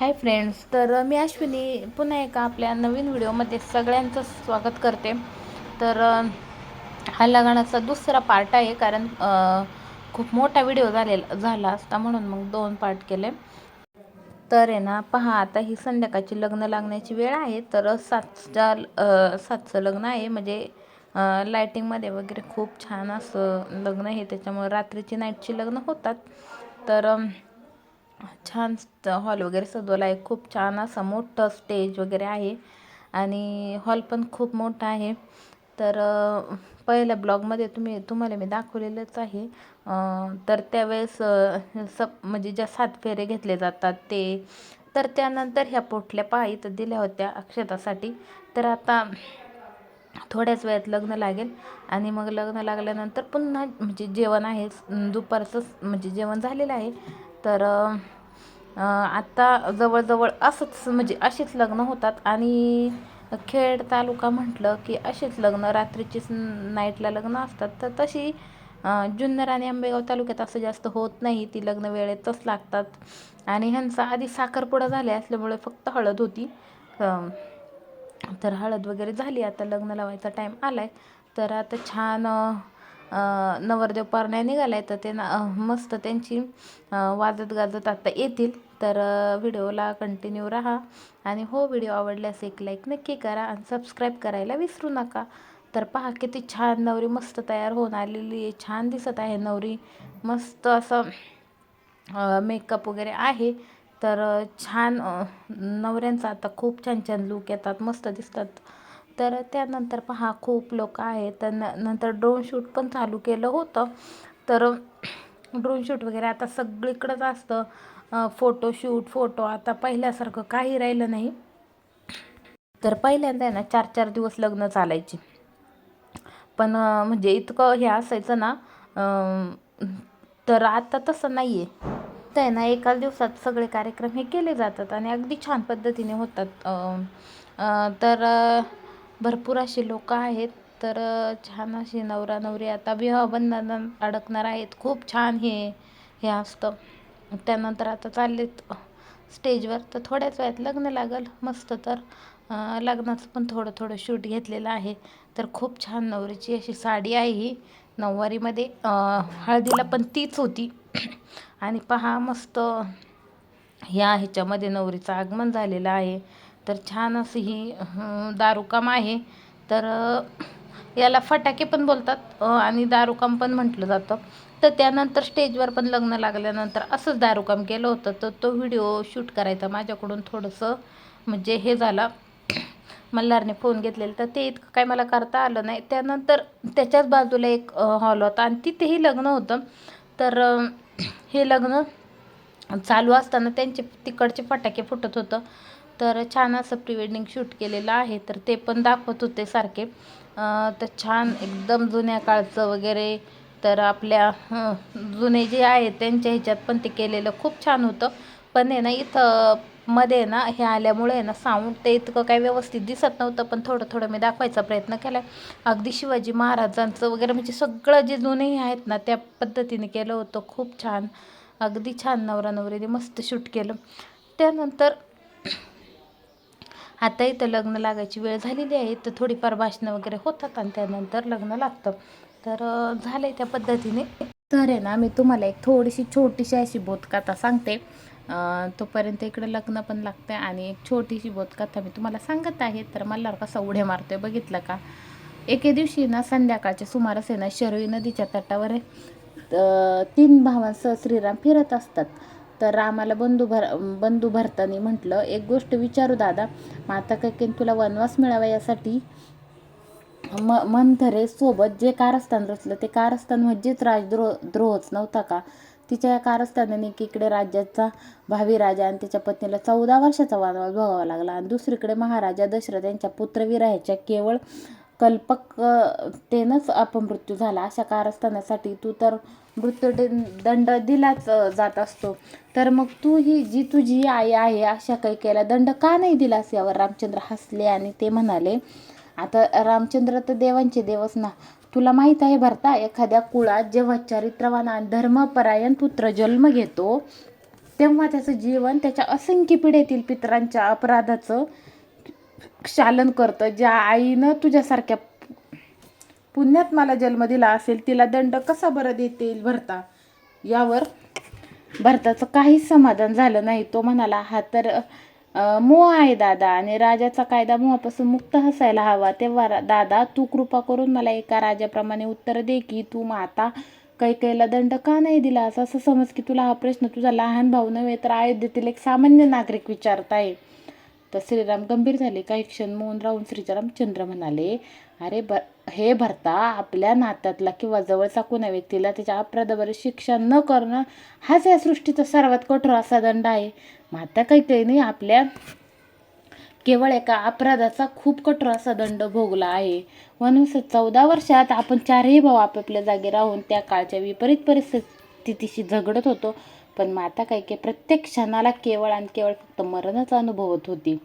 Hi friends तर मी अश्विनी पुन्हा एका आपल्या नवीन व्हिडिओमध्ये सगळ्यांचं स्वागत करते. तर हा लग्नाचा दुसरा पार्ट आहे कारण खूप मोठा व्हिडिओ झालेला झाला असता म्हणून मग दोन पार्ट केले. तर आहे ना पहा आता ही संध्याकाळची लग्न लागण्याची वेळ आहे. तर सातच्या सातचं लग्न आहे. म्हणजे लायटिंगमध्ये वगैरे खूप छान असं लग्न आहे. त्याच्यामुळे रात्रीची नाईटची लग्न होतात. तर छान हॉल वगैरे सजवला आहे खूप छान असं मोठं स्टेज वगैरे आहे. आणि हॉल पण खूप मोठा आहे. तर पहिल्या ब्लॉगमध्ये तुम्ही तुम्हाला मी दाखवलेलंच आहे. तर त्यावेळेस सप म्हणजे ज्या सात फेरे घेतले जातात ते तर त्यानंतर ह्या पोटल्या पहा इथं दिल्या होत्या अक्षतासाठी. तर आता थोड्याच वेळात लग्न लागेल. आणि मग लग्न लागल्यानंतर पुन्हा म्हणजे जेवण आहे. दुपारचं म्हणजे जेवण झालेलं आहे. तर आत्ता जवळजवळ असंच म्हणजे अशीच लग्न होतात आणि खेड तालुका म्हटलं की अशीच लग्न रात्रीचीच नाईटला लग्न असतात. तर तशी जुन्नर आणि आंबेगाव तालुक्यात असं जास्त होत नाही. ती लग्न वेळेतच लागतात. आणि ह्यांचा आधी साखरपुडा झाले असल्यामुळे फक्त हळद होती. तर हळद वगैरे झाली. आता लग्न लावायचा टाईम आला आहे तर आता छान नवरदेव पारण्या निघालाय तर ते ना मस्त त्यांची वाजत गाजत आत्ता येतील. तर व्हिडिओला कंटिन्यू राहा. आणि हो व्हिडिओ आवडल्यास एक लाईक नक्की करा आणि सबस्क्राईब करायला विसरू नका. तर पहा किती छान नवरी मस्त तयार होऊन आलेली आहे. छान दिसत आहे नवरी. मस्त असं मेकअप वगैरे आहे. तर छान नवऱ्यांचा आता खूप छान छान लूक येतात. मस्त दिसतात. तर त्यानंतर पहा खूप लोक आहेत. तर न नंतर ड्रोन शूट पण चालू केलं होतं. तर ड्रोन शूट वगैरे आता सगळीकडंच असतं. फोटोशूट फोटो आता पहिल्यासारखं काही राहिलं नाही. तर पहिल्यांदा आहे ना चार चार दिवस लग्न चालायचे. पण म्हणजे इतकं हे असायचं ना तर आता तसं नाही आहे तर आहे ना एकाच दिवसात सगळे कार्यक्रम हे केले जातात आणि अगदी छान पद्धतीने होतात. तर भरपूर असे लोक आहेत. तर छान अशी नवरा नवरी आता विवाहबंधनात अडकणार आहेत. खूप छान हे हे असतं. त्यानंतर आता चाललेत स्टेजवर. तर थोड्याच वेळात लग्न लागल. मस्त तर लग्नाचं पण थोडं थोडं शूट घेतलेलं आहे. तर खूप छान नवरीची अशी साडी आहे ही. नऊवारीमध्ये हळदीला पण तीच होती. आणि पहा मस्त ह्या ह्याच्यामध्ये नवरीचं आगमन झालेलं आहे. तर छान असं ही दारुकाम दारूकाम आहे. तर याला फटाके पण बोलतात आणि दारूकाम पण म्हटलं जातं. तर त्यानंतर स्टेजवर पण लग्न लागल्यानंतर असंच दारूकाम केलं होतं. तर तो व्हिडिओ शूट करायचा. माझ्याकडून थोडंसं म्हणजे हे झालं. मल्हारने फोन घेतलेला. तर ते इतकं काय मला करता आलं नाही. त्यानंतर त्याच्याच बाजूला एक हॉल होता. आणि तिथेही लग्न होतं. तर हे लग्न चालू असताना त्यांचे तिकडचे फटाके फुटत होतं. तर छान असं प्री वेडिंग शूट केलेलं आहे. तर ते पण दाखवत होते सारखे. तर छान एकदम जुन्या काळचं वगैरे. तर आपल्या जुने जे आहेत त्यांच्या ह्याच्यात पण ते केलेलं खूप छान होतं. पण आहे ना इथं मध्ये आहे ना हे आल्यामुळे आहे ना साऊंड ते इतकं काही व्यवस्थित दिसत नव्हतं. पण थोडं थोडं मी दाखवायचा प्रयत्न केला अगदी शिवाजी महाराजांचं वगैरे म्हणजे सगळं जे जुनेही आहेत ना त्या पद्धतीने केलं होतं. खूप छान. अगदी छान नवरा नवरीने मस्त शूट केलं. त्यानंतर आता इथं लग्न लागायची वेळ झालेली आहे. तर थोडीफार भाषणं वगैरे होतात आणि त्यानंतर लग्न लागतं. तर झालं झालंय त्या पद्धतीने. तर आहे ना मी तुम्हाला एक थोडीशी छोटीशी अशी बोधकथा सांगते. तोपर्यंत इकडे लग्न पण लागतं आणि एक छोटीशी बोधकथा मी तुम्हाला सांगत आहे. तर मला कसा उड्या मारतोय बघितलं का? एके दिवशी ना संध्याकाळच्या सुमारास आहे ना शरयू नदीच्या तटावर तीन भावांसह श्रीराम फिरत असतात. तर रामाला बंधू भर बंधू भरतानी म्हटलं एक गोष्ट विचारू दादा माता कैकेन तुला वनवास मिळावा यासाठी म मंथरे सोबत जे कारस्थान रचलं ते कारस्थान म्हणजेच राजद्रो द्रोहच नव्हता का? तिच्या या कारस्थानाने एकीकडे राज्याचा भावी राजा आणि त्याच्या पत्नीला चौदा वर्षाचा वनवास भोगावा लागला आणि दुसरीकडे महाराजा दशरथ यांच्या पुत्रविराहाच्या केवळ कल्पकतेनंच अपमृत्यू झाला. अशा कारस्थानासाठी तू तर मृत्यू दंड दिलाच जात असतो. तर मग तू ही जी तुझी आई आहे अशा कैकेला दंड का नाही दिलास यावर? रामचंद्र हसले आणि ते म्हणाले आता रामचंद्र तर देवांचे देवच ना. तुला माहीत आहे भरता एखाद्या कुळात जेव्हा चरित्रवान आणि धर्मपरायण पुत्र जन्म घेतो तेव्हा त्याचं जीवन त्याच्या असंख्य पिढीतील पितरांच्या अपराधाचं शालन करतं. ज्या आईनं तुझ्यासारख्या पुण्यात मला जन्म दिला असेल तिला दंड कसा बरं देता येईल भरता? यावर भरताचं काहीच समाधान झालं नाही. तो म्हणाला हा तर मोह आहे दादा आणि राजाचा कायदा मोहापासून मुक्त हसायला हवा. तेव्हा दादा तू कृपा करून मला एका राजाप्रमाणे उत्तर दे की तू माता कैकेला दंड का नाही दिला? असं असं समज की तुला हा प्रश्न तुझा लहान भाऊ नव्हे तर अयोध्येतील एक सामान्य नागरिक विचारताय. तर श्रीराम गंभीर झाले. काही क्षण मौन राहून श्रीरामचंद्र म्हणाले अरे ब हे भरता आपल्या नात्यातला किंवा जवळचा कोणा व्यक्तीला त्याच्या अपराधावर शिक्षा न करणं हाच या सृष्टीचा सर्वात कठोर असा दंड आहे. माता काही काही नाही आपल्या केवळ एका अपराधाचा खूप कठोर असा दंड भोगला आहे. म्हणून चौदा वर्षात आपण चारही भाऊ आपापल्या जागी राहून त्या काळच्या विपरीत परिस्थितीशी झगडत होतो. पण माता काय की प्रत्येक क्षणाला केवळ आणि केवळ फक्त मरणच अनुभवत होती.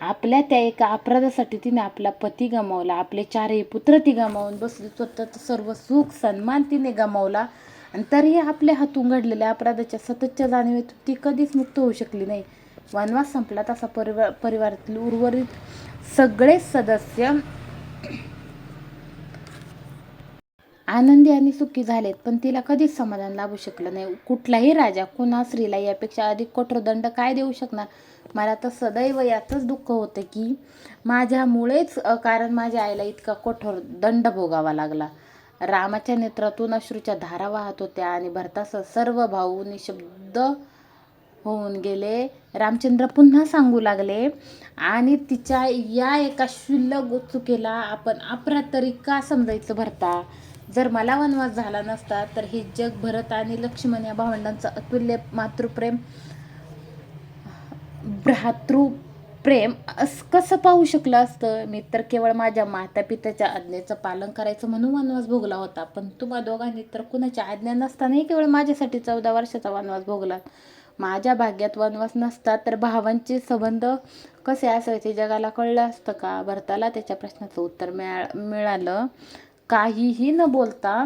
आपल्या त्या एका अपराधासाठी तिने आपला पती गमावला आपले चारही पुत्र ती गमावून बसली स्वतःचं सर्व सुख सन्मान तिने गमावला आणि तरीही आपल्या हातून घडलेल्या अपराधाच्या सततच्या जाणीवेतून ती कधीच मुक्त होऊ शकली नाही. वनवास संपला तसा परिवार परिवारातील उर्वरित सगळे सदस्य आनंदी आणि सुखी झालेत पण तिला कधीच समाधान लाभू शकलं नाही. कुठलाही राजा कुणा स्त्रीला यापेक्षा अधिक कठोर दंड काय देऊ शकणार? मला तर सदैव याचंच दुःख होतं की माझ्यामुळेच कारण माझ्या आईला इतका कठोर दंड भोगावा लागला. रामाच्या नेत्रातून अश्रूच्या धारा वाहत होत्या आणि भरतासह सर्व भाऊ निशब्द होऊन गेले. रामचंद्र पुन्हा सांगू लागले आणि तिच्या या एका क्षुल्लक चुकीला आपण अपराध तरी का समजायचं भरता? जर मला वनवास झाला नसता तर हे जग भरत आणि लक्ष्मण या भावंडांचं अतुल्य मातृप्रेम भ्रातृप्रेम अस कसं पाहू शकलं असतं? मी तर केवळ माझ्या माता पित्याच्या आज्ञेचं पालन करायचं म्हणून वनवास भोगला होता. पण तुम्हा दोघांनी तर कुणाच्या आज्ञा नसतानाही केवळ माझ्यासाठी चौदा वर्षाचा वनवास भोगला. माझ्या भाग्यात वनवास नसता तर भावांचे संबंध कसे असायचे? जगाला कळलं असतं का? भरताला त्याच्या प्रश्नाचं उत्तर मिळा मिळालं. काहीही न बोलता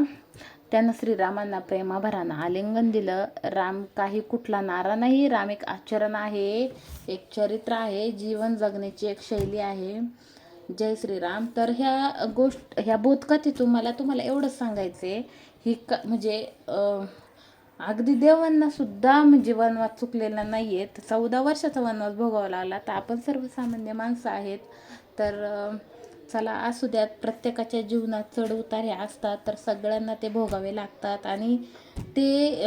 त्यानं श्रीरामांना प्रेमाभरानं आलिंगन दिलं. राम काही कुठला नारा नाही. राम एक आचरण आहे एक चरित्र आहे जीवन जगण्याची एक शैली आहे. जय श्रीराम. तर ह्या गोष्ट ह्या बोधकथेतून मला तुम्हाला एवढंच सांगायचं आहे ही क म्हणजे अगदी देवांना सुद्धा म्हणजे वनवास चुकलेला नाही आहेत चौदा वर्षाचा वनवास भोगावा लागला. तर आपण सर्वसामान्य माणसं आहेत. तर चला असू द्यात. प्रत्येकाच्या जीवनात चढ उतार हे असतात तर सगळ्यांना ते भोगावे लागतात. आणि ते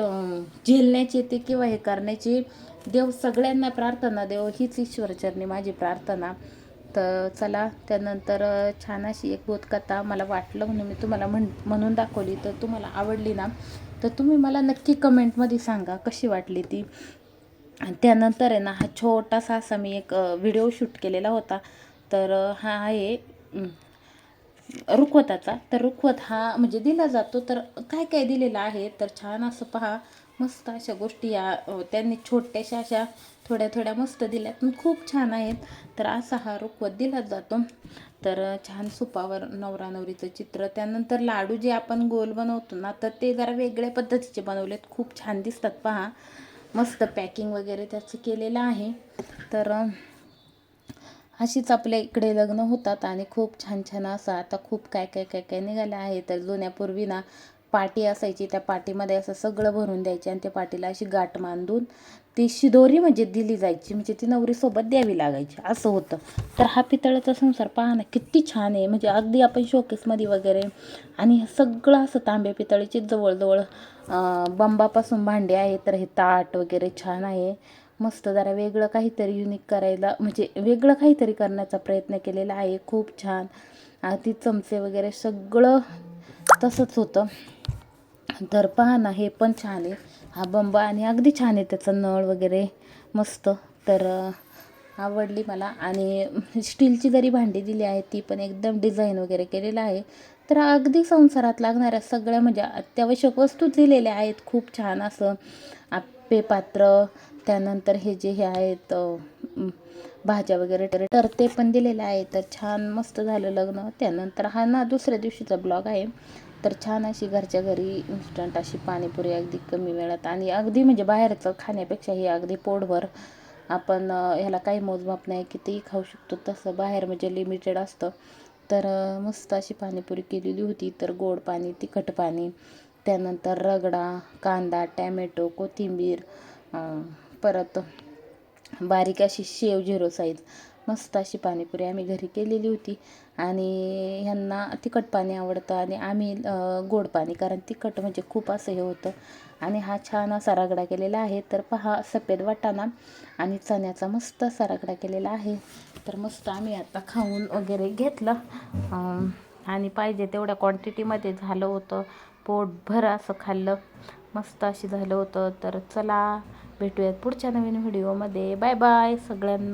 झेलण्याचे ते किंवा हे करण्याचे देव सगळ्यांना प्रार्थना देव हीच ईश्वरचरणी माझी प्रार्थना. तर चला त्यानंतर छान अशी एक बोधकथा मला वाटलं म्हणून मी तुम्हाला म्हण म्हणून दाखवली. तर तुम्हाला आवडली ना तर तुम्ही मला नक्की कमेंटमध्ये सांगा कशी वाटली ती. आणि त्यानंतर आहे ना हा छोटासा असा मी एक व्हिडिओ शूट केलेला होता. तर हा आहे रुखवताचा. तर रुखवत हा म्हणजे दिला जातो. तर काय काय दिलेलं आहे? तर छान असं पहा. मस्त अशा गोष्टी या त्यांनी छोट्याशा अशा थोड्या थोड्या मस्त दिल्यात. पण खूप छान आहेत. तर असा हा रुखवत दिला जातो. तर छान सुपावर नवरा नवरीचं चित्र. त्यानंतर लाडू जे आपण गोल बनवतो ना तर ते जरा वेगळ्या पद्धतीचे बनवलेत. खूप छान दिसतात पहा. मस्त पॅकिंग वगैरे त्याचं केलेलं आहे. तर अशीच आपल्या इकडे लग्न होतात आणि खूप छान छान असं आता खूप काय काय काय काय निघालं आहे. तर जुन्यापूर्वी ना पाटी असायची त्या पाटीमध्ये असं सगळं भरून द्यायचे आणि त्या पाटीला अशी गाठ मांडून ती शिदोरी म्हणजे दिली जायची म्हणजे ती नवरीसोबत द्यावी लागायची असं होतं. तर हा पितळाचा संसार पहा ना किती छान आहे. म्हणजे अगदी आपण शोकेसमध्ये वगैरे आणि हे सगळं असं तांबे पितळीची जवळजवळ बंबापासून भांडे आहे तर हे ताट वगैरे छान आहे. मस्त जरा वेगळं काहीतरी युनिक करायला म्हणजे वेगळं काहीतरी करण्याचा प्रयत्न केलेला आहे. खूप छान. आधी चमचे वगैरे सगळं तसंच होतं. तर पहा ना हे पण छान आहे. हा बंब आणि अगदी छान आहे त्याचा नळ वगैरे. मस्त. तर आवडली मला. आणि स्टीलची जरी भांडी दिली आहे ती पण एकदम डिझाईन वगैरे केलेलं आहे. तर अगदी संसारात लागणाऱ्या सगळ्या म्हणजे अत्यावश्यक वस्तू दिलेल्या आहेत. खूप छान असं आप्पे पात्र त्यानंतर हे जे हे आहेत भाज्या वगैरे तर ते पण दिलेलं आहे तर छान मस्त झालं लग्न. त्यानंतर हा ना दुसऱ्या दिवशीचा ब्लॉग आहे. तर छान अशी घरच्या घरी इन्स्टंट अशी पाणीपुरी अगदी कमी वेळात आणि अगदी म्हणजे बाहेरचं खाण्यापेक्षा हे अगदी पोटभर आपण ह्याला काही मोजमाप नाही कितीही खाऊ शकतो. तसं बाहेर म्हणजे लिमिटेड असतं. तर मस्त अशी पाणीपुरी केलेली होती. तर गोड पाणी तिखट पाणी त्यानंतर रगडा कांदा टॅमॅटो कोथिंबीर परत बारीक अशी शेव झिरो साईज मस्त अशी पाणीपुरी आम्ही घरी केलेली होती. आणि ह्यांना तिखट पाणी आवडतं आणि आम्ही गोड पाणी कारण तिखट म्हणजे खूप असं हे होतं. आणि हा छान असा रगडा केलेला आहे. तर पहा सफेद वाटाणा आणि चण्याचा मस्त असा रगडा केलेला आहे. तर मस्त आम्ही आता खाऊन वगैरे घेतलं. आणि पाहिजे तेवढ्या क्वांटिटीमध्ये झालं होतं. पोटभर असं खाल्लं. मस्त अशी झालं होतं. तर चला भेटूयात पुढच्या नवीन व्हिडिओमध्ये बाय बाय सगळ्यांना.